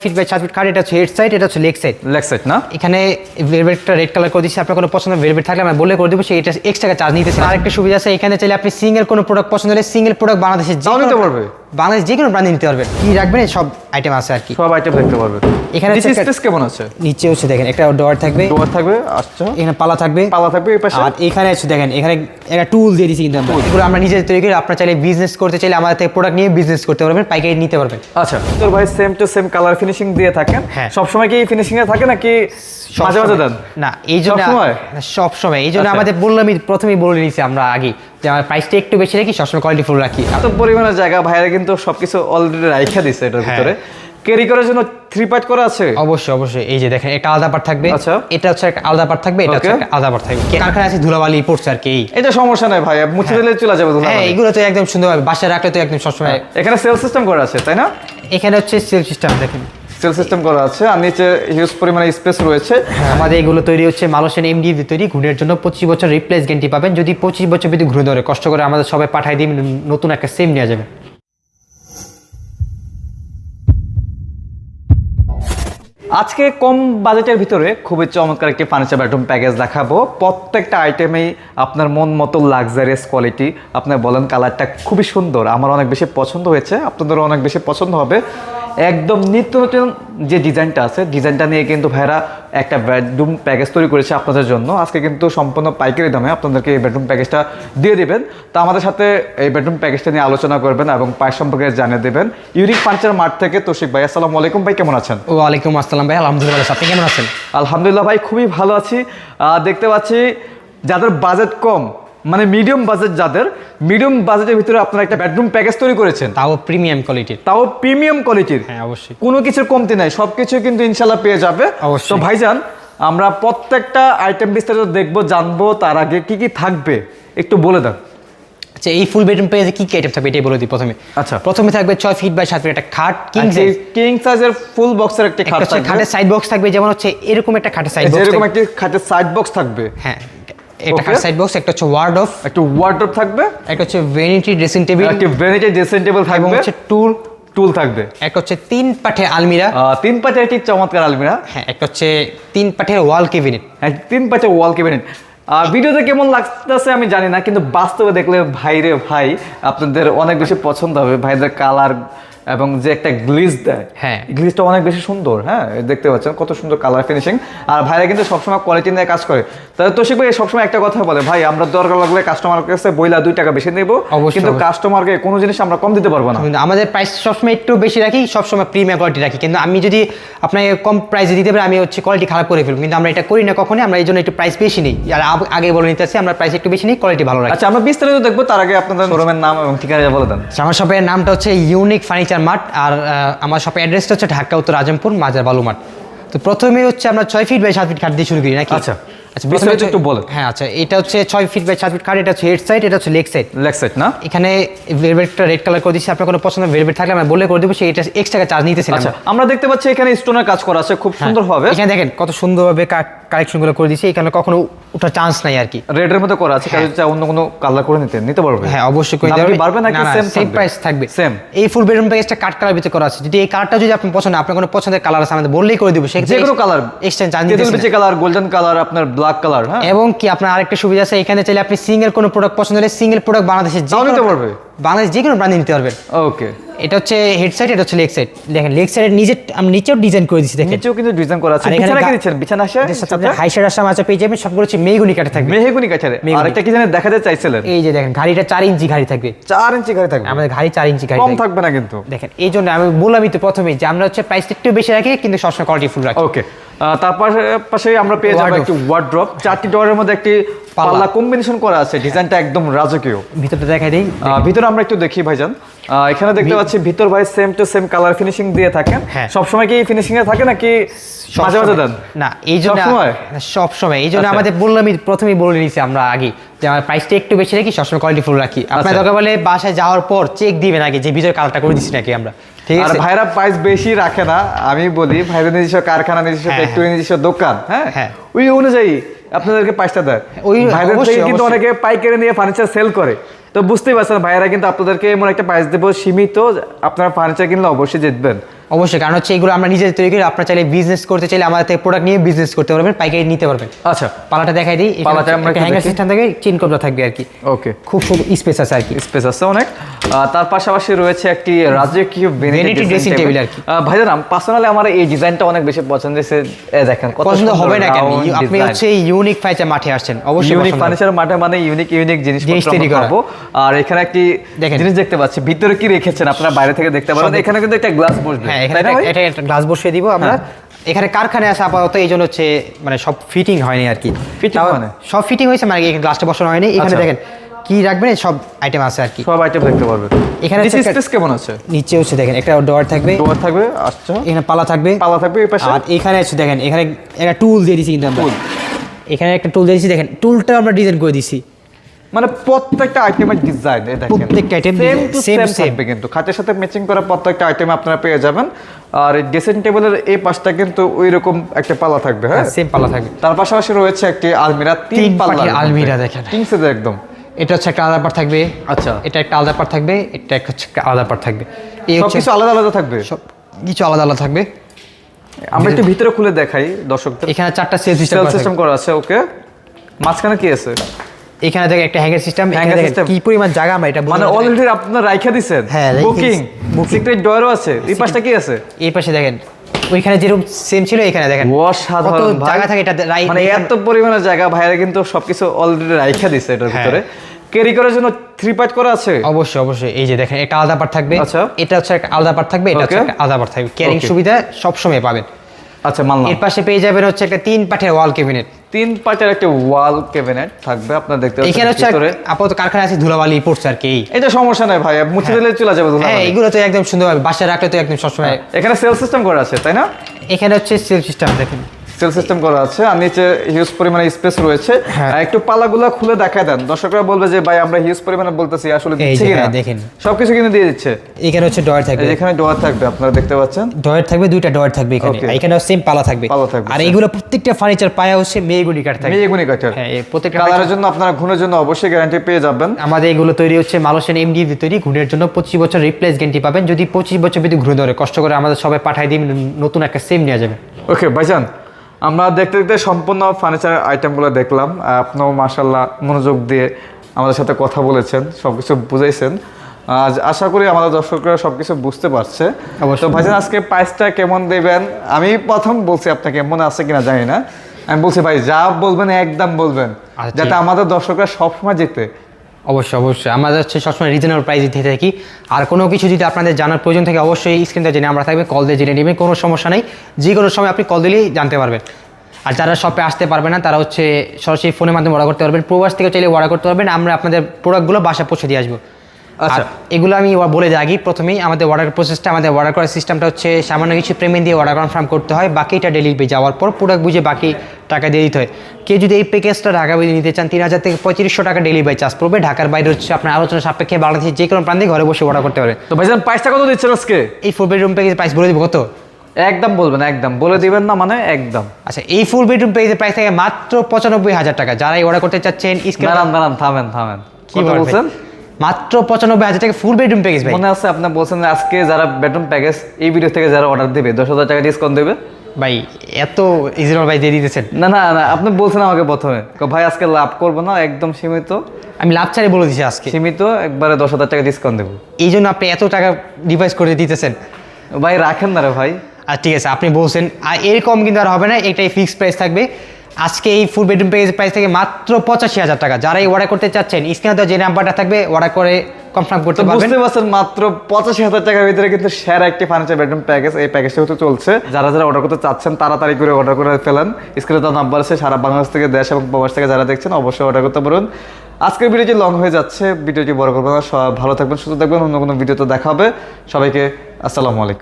Feet by সাত fit এটা হচ্ছে হেড সাইড এটা হচ্ছে লেগ সাইড লেগ সাইড না? এখানে ভেলভেটটা রেড কালার করে দিচ্ছি আপনার কোনো পছন্দ ভেলভেট থাকলে আমরা বলে করে দেবো সেই এটা এক্সট্রা চার্জ নিতেছে। আর একটা সুবিধা আছে এখানে চাইলে আপনি সিঙ্গেল কোনো প্রোডাক্ট পছন্দ হলে সিঙ্গেল প্রোডাক্ট বানাতে যে তাও কোনো- নিতে পারবে? বাংলাদেশ যে কোনো ব্র্যান্ডে নিতে পারবেন। কি রাখবেন সব আইটেম আছে আর কি। সব আইটেম দেখতে পারবে এখানে নিচে স্পেস কেমন আছে? নিচে হচ্ছে দেখেন একটা ডোয়ার থাকবে। ডোয়ার থাকবে আচ্ছা। এখানে পালা থাকবে। পালা থাকবে এই পাশে। আর এখানে হচ্ছে দেখেন এখানে একটা টুল দিয়ে দিচ্ছি কিন্তু আমরা। এগুলো আমরা নিজে তৈরি করি আপনার চাইলে বিজনেস করতে চাইলে আমাদের থেকে প্রোডাক্ট নিয়ে বিজনেস করতে পারবেন পাইকারি নিতে পারবেন। আচ্ছা তোর ভাই same to same colour finishing দিয়ে থাকেন। হ্যাঁ। সব সময় কি ফিনিশিং এ থাকে নাকি মাঝে মাঝে দেন? না এই জন্য সবসময়? সব সময়। এই জন্য আচ্ছা। আমাদের বললামই প্রথমেই বলে নিয়েছি আমরা আগে। প্রাইসটা একটু বেশি রাখি সবসময় কোয়ালিটি ফুল রাখি। এত পরিমাণের জায়গা ভাইরা কিন্তু সবকিছু অলরেডি রাইখা দিছে এটার হ্যাঁ। ভিতরে। ক্যারি করার জন্য থ্রি পার্ট করা আছে? অবশ্যই অবশ্যই। এই যে দেখেন একটা আলাদা পার্ট থাকবে। আচ্ছা। এটা হচ্ছে একটা আলাদা পার্ট থাকবে এটা হচ্ছে. একটা আলাদা পার্ট থাকবে। কারখানা আছে? ধুলাবালি পড়ছে আর কি এটা সমস্যা নাই ভাই মুছে দিলে চলে যাবে হ্যাঁ এগুলো তো একদম সুন্দরভাবে বাসায় রাখলে তো একদম সবসময় এখানে সেল সিস্টেম করা আছে তাই না? এখানে হচ্ছে সেল সিস্টেম দেখেন। সেল সিস্টেম করা আছে আর নিচে হিউজ পরিমাণে স্পেস রয়েছে। আমাদের এগুলো তৈরি হচ্ছে মালসেন এমডি তৈরি ঘুরের জন্য পঁচিশ বছর রিপ্লেস গ্যারান্টি পাবেন। যদি পঁচিশ বছর যদি ঘুরে ধরে কষ্ট করে আমাদের সবাই পাঠাই দিন নতুন একটা সেম নেওয়া যাবে। আজকে কম বাজেটের ভিতরে খুবই চমৎকার একটি ফার্নিচার বেডরুম প্যাকেজ দেখাবো। প্রত্যেকটা আইটেমেই আপনার মন মতো লাক্সারিয়াস কোয়ালিটি আপনার বলেন কালারটা খুবই সুন্দর আমার অনেক বেশি পছন্দ হয়েছে আপনাদেরও অনেক বেশি পছন্দ হবে। একদম নিত্য নতুন যে ডিজাইনটা আছে ডিজাইনটা নিয়ে কিন্তু ভাইরা একটা বেডরুম প্যাকেজ তৈরি করেছে আপনাদের জন্য। আজকে কিন্তু সম্পূর্ণ পাইকারি দামে আপনাদেরকে এই বেডরুম প্যাকেজটা দিয়ে দেবেন। তো আমাদের সাথে এই বেডরুম প্যাকেজটা নিয়ে আলোচনা করবেন এবং প্রাইস সম্পর্কে জানিয়ে দেবেন। ইউনিক ফার্নিচার মার্ট থেকে তোশিক ভাই আসসালামু আলাইকুম ভাই কেমন আছেন? ওয়ালাইকুম আসসালাম ভাই আলহামদুলিল্লাহ আপনি কেমন আছেন? আলহামদুলিল্লাহ ভাই খুবই ভালো আছি। দেখতে পাচ্ছি যাদের বাজেট কম মানে মিডিয়াম বাজেট যাদের মিডিয়াম বাজেটের ভিতরে আপনারা একটা বেডরুম প্যাকেজ তৈরি করেছেন। তাও প্রিমিয়াম কোয়ালিটির তাও প্রিমিয়াম কোয়ালিটির হ্যাঁ অবশ্যই। কোনো কিছুর কমতি নাই সব কিছু কিন্তু ইনশাল্লাহ পেয়ে যাবে। অবশ্যই। তো ভাইজান আমরা প্রত্যেকটা আইটেম বিস্তারিত দেখব জানব তার আগে কি কি থাকবে একটু বলে দেন। আচ্ছা এই ফুল বেডরুম পেজে কি কি আইটেম থাকবে এটাই বলে দিই প্রথমে। আচ্ছা। প্রথমে থাকবে ছয় ফিট বাই সাত ফিট একটা খাট কিং সাইজ কিং সাইজের ফুল বক্সের একটা খাট খাটের সাইড বক্স থাকবে যেমন হচ্ছে এরকম একটা খাটের সাইড বক্স যেরকম একটি খাটের সাইড বক্স থাকবে। হ্যাঁ। Okay. খাট সাইড বক্স একটা হচ্ছে ওয়ার্ড অফ একটু ওয়ার্ড্রপ থাকবে। একটা হচ্ছে ভেনিটি ড্রেসিং টেবিল একটি ভ্যানিটি ড্রেসিং টেবিল এবং হচ্ছে টুল টুল থাকবে। একটা হচ্ছে তিন পাঠে আলমিরা। তিন পাটের একটি চমৎকার আলমিরা? হ্যাঁ একটা হচ্ছে তিন পাঠের ওয়াল কেবিনেট হ্যাঁ, তিন পাটে ওয়াল কেবিনেট আর ভিডিওতে কেমন লাগতেছে আমি জানি না কিন্তু বাস্তবে দেখলে ভাই রে ভাই আপনাদের অনেক বেশি পছন্দ হবে। ভাইদের কালার এবং যে একটা গ্লিজ দেয়। হ্যাঁ। গ্লিজটা অনেক বেশি সুন্দর হ্যাঁ? দেখতে পাচ্ছেন কত সুন্দর কালার ফিনিশিং আর ভাইরা কিন্তু সবসময় কোয়ালিটি নিয়ে কাজ করে। তাহলে তোষিক ভাই সবসময় একটা কথা বলে ভাই আমরা দরকার লাগলে কাস্টমার কাছে বইলা দুই টাকা বেশি নেব। কিন্তু কাস্টমারকে কোনো জিনিস আমরা কম দিতে পারব না। আমাদের প্রাইস সবসময় একটু বেশি রাখি সবসময় প্রিমিয়াম কোয়ালিটি রাখি। কিন্তু আমি যদি আপনাকে কম প্রাইসে দিতে পারি আমি হচ্ছে কোয়ালিটি খারাপ করে ফেলব। কিন্তু আমরা এটা করি না কখনই আমরা এই জন্য একটু প্রাইস বেশি নিই। আর আগে বলে নিতে আমরা প্রাইস একটু বেশি নিই কোয়ালিটি ভালো রাখি। আচ্ছা আমরা বিস্তারিত দেখব তার আগে আপনাদের শোরুমের নাম এবং ঠিকানা বলে দেন। আমার শপের নামটা হচ্ছে ইউনিক ফার্নিচার মার্ট আর আমার শপের অ্যাড্রেসটা হচ্ছে ঢাকা উত্তর আজমপুর মাজার বালু মাঠ তো প্রথমে হচ্ছে আমরা ছয় ফিট বাই সাত ফিট কাঠ দিয়ে শুরু করি নাকি আচ্ছা। আচ্ছা বিস্তারিত একটু বলেন। হ্যাঁ আচ্ছা এটা হচ্ছে ছয় ফিট বাই সাত ফিট কাঠ এটা হচ্ছে হেড সাইড এটা হচ্ছে লেগ সাইড লেগ সাইড না এখানে ভেলভেটটা রেড কালার করে দিচ্ছি আপনার কোনো পছন্দ ভেলভেট থাকলে আমরা বলে করে দেবো সেই এটা এক্সট্রা চার্জ নিতেছি আচ্ছা আমরা দেখতে পাচ্ছি এখানে স্টোনের কাজ করা আছে খুব সুন্দর হ্যাঁ। এখানে দেখেন কত সুন্দরভাবে কালেকশনগুলো করে দিয়েছি এখানে কখনো ওঠার চান্স নাই আর কি। রেডের মধ্যে করা আছে কাজে অন্য কোনো কালার করে নিতে নিতে পারবে? হ্যাঁ অবশ্যই করে কি বাড়বে নাকি সেম সেম প্রাইস থাকবে? সেম এই ফুল বেডরুম প্যাকেজটা কাট কালার ভিতরে করা আছে। যদি এই কালারটা যদি আপনার পছন্দ হয়, আপনার কোনো পছন্দের কালার আছে আমাদের বললেই করে দিব যে কোনো কালার এক্সচেঞ্জ চার্জ তেঁতুল বিচি কালার গোল্ডেন কালার আপনার ব্ল্যাক কালার হ্যাঁ? এবং কি আপনার আরেকটা সুবিধা আছে এখানে চাইলে আপনি সিঙ্গেল কোনো প্রোডাক্ট পছন্দ হলে সিঙ্গেল প্রোডাক্ট বাংলাদেশের যে তাও নিতে পারবে? বাংলাদেশ যে কোনো ব্র্যান্ডে নিতে পারবেন। ওকে এটা হচ্ছে হেড সাইড এটা হচ্ছে লেগ সাইড দেখেন লেগ সাইডের নিজে আমি নিচেও ডিজাইন করে দিচ্ছি দেখেন। নিচেও কিন্তু ডিজাইন করা আছে। বিছানা কি দিচ্ছেন? বিছানা আসে? এটার সাথে হাই সাইড আসা মাচা পেয়ে যাবেন সবগুলো হচ্ছে মেগুনি কাটে থাকবে। মেহেগুনি মেহগনি। আর একটা কি জানি দেখাতে চাইছিলেন? এই যে দেখেন গাড়িটা চার ইঞ্চি গাড়ি থাকবে। চার ইঞ্চি গাড়ি থাকবে। আমাদের গাড়ি চার ইঞ্চি গাড়ি কম থাকবে। না কিন্তু। দেখেন এই জন্য আমি বললামই তো প্রথমেই যে আমরা হচ্ছে প্রাইস একটু বেশি রাখি কিন্তু সবসময় কোয়ালিটি ফুল রাখি। ওকে তার পাশে আমরা পেয়ে যাব। একটি ওয়ার্ড্রপ চারটি ডোরের মধ্যে একটি পাল্লা। কম্বিনেশন করা আছে। ডিজাইনটা একদম রাজকীয়। ভিতরটা দেখাই দিই। ভিতরে আমরা একটু দেখি ভাইজান। এখানে দেখতে পাচ্ছি ভিতর ভাই same to same colour finishing দিয়ে থাকেন হ্যাঁ। সবসময় কি ফিনিশিং এ থাকে নাকি মাঝে মাঝে দেন না এই জন্য? সব সময় এই জন্য আচ্ছা। আমাদের বললামই প্রথমেই বলে নিয়েছি আমরা আগে যে আমার প্রাইসটা একটু বেশি রাখি সবসময় কোয়ালিটি ফুল রাখি আপনার আচ্ছা। দরকার বলে বাসায় যাওয়ার পর চেক দিবেন আগে যে ভিতরে কালারটা করে দিচ্ছি নাকি আমরা ঠিক আর আছে ভাইরা প্রাইস বেশি রাখে না আমি বলি ভাইদের নিজস্ব কারখানা নিজস্ব হ্যাঁ, ফ্যাক্টরি নিজস্ব দোকান হ্যাঁ হ্যাঁ। ওই অনুযায়ী আপনাদেরকে পাঁচটা দেয়। ওই ভাইদের থেকে কিন্তু অনেকে পাইকারি নিয়ে ফার্নিচার সেল করে। তো বুঝতেই পারছেন ভাইয়েরা কিন্তু আপনাদেরকে এমন একটা প্রাইস দেবো সীমিত আপনারা ফার্নিচার কিনলে অবশ্যই জিতবেন। অবশ্যই কারণ হচ্ছে এগুলো আমরা নিজেদের তৈরি করি আপনার চাইলে বিজনেস করতে চাইলে আমাদের থেকে প্রোডাক্ট নিয়ে বিজনেস করতে পারবেন পাইকারি নিতে পারবেন। আচ্ছা। পালাটা দেখাই দিই পালাটা আমরা হ্যাঙ্গার সিস্টেম থাকে চিন কবজা থাকবে আর কি ওকে খুব খুব স্পেস আছে আর কি স্পেস আছে অনেক। তার পাশাপাশি রয়েছে একটি রাজকীয় Vanity dressing table আর কি। ভাইজান পার্সোনালি আমার এই ডিজাইনটা অনেক বেশি পছন্দ হয়েছে। দেখেন কত পছন্দ হবে না কেন? আপনি। হচ্ছে ইউনিক ফাইচার মাঠে আসছেন অবশ্যই ইউনিক ফার্নিচার মাঠে মানে ইউনিক ইউনিক জিনিস তৈরি পাবো। আর এখানে একটি। জিনিস দেখতে পাচ্ছি ভিতরে কি রেখেছেন আপনারা? বাইরে থেকে দেখতে পারেন এখানে কিন্তু একটা গ্লাস বসবে। হ্যাঁ এখানে একটা- ভাই? এটা একটা গ্লাস বসিয়ে দিব আমরা। এখানে কারখানায় আছে আপাতত এই জন্য হচ্ছে মানে সব ফিটিং হয়নি আর কি। মানে? সব ফিটিং হয়েছে মানে গ্লাসটা বসানো হয়নি। এখানে আচ্ছা। দেখেন কি রাখবেন সব আইটেম আছে আর কি। সব আইটেম দেখতে পারবেন। এখানে নিচে স্পেস কেমন আছে? নিচে হচ্ছে দেখেন একটা ডোয়ার থাকবে। ডোর থাকবে আচ্ছা এখানে পালা থাকবে। পালা থাকবে এই পাশে। আর এখানে হচ্ছে দেখেন এখানে একটা টুল দিয়ে দিছি কিন্তু আমরা। এখানে একটা টুল দিয়ে দিছি দেখেন টুলটা আমরা ডিজাইন করে দিছি। মানে প্রত্যেকটা আইটেমের ডিজাইন এই দেখেন। প্রত্যেকটা item সেম টু সেম থাকবে কিন্তু। খাটের সাথে ম্যাচিং করা প্রত্যেকটা আইটেম আপনারা পেয়ে যাবেন। আর ড্রেসিং টেবিলের এই পাশটা কিন্তু ওই রকম একটা পালা থাকবে হ্যাঁ? সেম পালা থাকবে। তার পাশাপাশি রয়েছে একটি আলমিরা তিন পাল্লা আলমিরা দেখেন। একদম। এটা হচ্ছে একটা আলাদা পার্ট থাকবে। আচ্ছা। এটা একটা আলাদা পার্ট থাকবে। এটা একটা হচ্ছে আলাদা পার্ট থাকবে। এই সবকিছু আলাদা আলাদা থাকবে? সব কিছু আলাদা আলাদা থাকবে। আমরা একটু ভিতরে খুলে দেখাই দর্শকদের। এখানে চারটা সিস্টেম করা আছে ওকে। মাঝখানে কি আছে? এখানে দেখেন একটা হ্যাঙ্গার সিস্টেম এখানে দেখেন কি পরিমাণ জায়গা আমরা এটা মানে। অলরেডি আপনার রাইখা দিছেন। হ্যাঁ, বুকিং সিক্রেট ডয়ারও আছে। এই পাশটা কি আছে? এই পাশে দেখেন ওইখানে যেরকম সেম ছিল এখানে দেখেন। অসাধারণ জায়গা থাকে এটা মানে এত পরিমাণে জায়গা ভাইরা কিন্তু সবকিছু অলরেডি রাইখা দিছে এটার হ্যাঁ। ভিতরে। ক্যারি করার জন্য থ্রি পার্ট করা আছে? অবশ্যই অবশ্যই। এই যে দেখেন একটা আলাদা পার্ট থাকবে। আচ্ছা। এটা হচ্ছে একটা আলাদা পার্ট থাকবে এটা হচ্ছে একটা আলাদা পার্ট থাকবে। ক্যারিং. সুবিধা সবসময় পাবেন। আচ্ছা মানলাম। এর পাশে পেয়ে যাবেন হচ্ছে একটা তিন পাঠের ওয়াল ক্যাবিনেট তিন পাটের একটা ওয়াল ক্যাবিনেট থাকবে আপনার দেখতে পাচ্ছেন এখানে হচ্ছে ভিতরে। আপাতত কারখানা আছে ধুলাবালি পড়ছে আর কি এটা সমস্যা নাই ভাই মুছে দিলে চলে যাবে ধুলা হ্যাঁ এগুলো তো একদম সুন্দর হবে বাসায় রাখলে তো একদম সবসময় এখানে সেল সিস্টেম করা আছে তাই না? এখানে হচ্ছে সেল সিস্টেম দেখেন। সেল সিস্টেম করা আছে আর নিচে হিউজ পরিমাণে স্পেস রয়েছে। হ্যাঁ। একটু পালাগুলা খুলে দেখা দেন। দর্শকরা বলবে যে ভাই আমরা হিউজ পরিমাণে বলতেছি আসলে দিচ্ছে কিনা? হ্যাঁ, দেখেন। সবকিছু কিন্তু দিয়ে দিচ্ছে। এখানে হচ্ছে ডয়ার থাকবে। এখানে ডোয়ার থাকবে আপনারা দেখতে পাচ্ছেন? ডয়ার থাকবে দুইটা ডয়ার থাকবে এখানে। এখানে সেম পালা থাকবে। পালা থাকবে, আর। এগুলো প্রত্যেকটা ফার্নিচার পায়া হচ্ছে মেয়েগুলি কাঠ থাকবে। মেয়েগুনি কাঠের হ্যাঁ প্রত্যেকটা কালারের জন্য আপনারা ঘুনের জন্য অবশ্যই গ্যারান্টি পেয়ে যাবেন। আমাদের এগুলো তৈরি হচ্ছে মালয়েশিয়ান এমডি তৈরি ঘুরের জন্য পঁচিশ বছর রিপ্লেস গ্যারান্টি পাবেন। যদি পঁচিশ বছর যদি ঘুরে ধরে কষ্ট করে আমাদের সবাই পাঠাই দিন নতুন একটা সেম নিয়ে যাবে। ওকে ভাইজান আমরা দেখতে দেখতে সম্পূর্ণ ফার্নিচার আইটেমগুলো দেখলাম। আপনিও মাসাল্লাহ মনোযোগ দিয়ে আমাদের সাথে কথা বলেছেন সব কিছু বুঝাইছেন আজ আশা করি আমাদের দর্শকরা সব কিছু বুঝতে পারছে। তো ভাইজান আজকে প্রাইসটা কেমন দেবেন? আমি প্রথম বলছি আপনাকে মনে আছে কিনা জানি না। আমি বলছি ভাই যা বলবেন একদম বলবেন। আচ্ছা, যাতে আমাদের দর্শকরা সবসময় জিতে অবশ্যই অবশ্যই। আমাদের হচ্ছে সবসময় রিজনেবল প্রাইস দিতে থাকি। আর কোনো কিছু যদি আপনাদের জানার প্রয়োজন থাকে অবশ্যই স্ক্রিনটা জেনে আমরা থাকবে কল দিয়ে জেনে নেবেন কোনো সমস্যা নেই। যে কোনো সময় আপনি কল দিলেই জানতে পারবেন। আর যারা শপে আসতে পারবে না তারা হচ্ছে সরাসরি ফোনের মাধ্যমে অর্ডার করতে পারবেন। প্রবাস থেকে চাইলে অর্ডার করতে পারবেন। আমরা আপনাদের প্রোডাক্টগুলো বাসা পৌঁছে দিয়ে আসব। আচ্ছা। আচ্ছা এগুলো আমি বলে দিই আগে প্রথমেই আমাদের অর্ডার প্রসেসটা আমাদের অর্ডার করার সিস্টেমটা হচ্ছে সামান্য কিছু পেমেন্ট দিয়ে অর্ডার কনফার্ম করতে হয়। বাকিটা ডেলিভারি যাওয়ার পর প্রোডাক্ট বুঝে বাকি টাকা দিয়ে দিতে হয়। কেউ যদি এই প্যাকেজটা ঢাকা বাইরে নিতে চান তিন হাজার থেকে পঁয়ত্রিশশো টাকা ডেলিভারি চার্জ পড়বে। ঢাকার বাইরে হচ্ছে আপনার আলোচনা সাপেক্ষে বাংলাদেশের যে কোনো প্রান্তে ঘরে বসে অর্ডার করতে পারেন তো ভাইজান প্রাইসটা কত দিচ্ছেন আজকে? এই ফোর বেডরুম প্যাকেজের প্রাইস বলে দিব কত? একদম বলবেন একদম। বলে দিবেন না মানে একদম। আচ্ছা এই ফুল বেডরুম প্যাকেজের প্রাইস থাকে মাত্র পঁচানব্বই হাজার টাকা। যারা এই অর্ডার করতে চাচ্ছেন দাঁড়ান দাঁড়ান থামেন থামেন। কি বলছেন? মাত্র পঁচানব্বই হাজার টাকা ফুল বেডরুম প্যাকেজ মনে আছে আপনি বলছেন আজকে যারা বেডরুম প্যাকেজ এই ভিডিও থেকে যারা অর্ডার দেবে দশ হাজার টাকা ডিসকাউন্ট দেবে ভাই এত ইজরাল ভাই দিয়ে দিতেছেন। না না না আপনি বলছেন আমাকে প্রথমে। ভাই আজকে লাভ করব না একদম সীমিত। আমি লাভ ছাড়ে বলে দিচ্ছি আজকে। সীমিত একবারে দশ হাজার টাকা ডিসকাউন্ট দেবো। এই জন্য আপনি এত টাকা ডিভাইস করে দিতেছেন। ভাই রাখেন না রে ভাই। আর ঠিক আছে আপনি বলছেন আর এরকম কিন্তু আর হবে না এটাই ফিক্সড প্রাইস থাকবে। আজকে এই ফুল বেডরুম প্যাকেজ প্রাইস থেকে মাত্র পঁচাশি হাজার টাকা। যারা এই অর্ডার করতে চাচ্ছেন স্ক্রিনে যে নাম্বারটা থাকবে অর্ডার করে কনফার্ম করতে তো পারবেন। বুঝতে পারছেন মাত্র পঁচাশি হাজার টাকার ভিতরে কিন্তু সেরা একটি ফার্নিচার বেডরুম প্যাকেজ এই প্যাকেজটা হতে চলছে। যারা যারা অর্ডার করতে চাচ্ছেন তাড়াতাড়ি করে অর্ডার করে ফেলেন। স্ক্রিনে তো নাম্বার আছে সারা বাংলাদেশ থেকে দেশ এবং প্রবাস থেকে যারা দেখছেন অবশ্যই অর্ডার করতে পারুন। আজকের ভিডিওটি লং হয়ে যাচ্ছে ভিডিওটি বড় করব না সবাই ভালো থাকবেন সুস্থ থাকবেন অন্য কোনো ভিডিওতে দেখা হবে। সবাইকে আসসালামু আলাইকুম।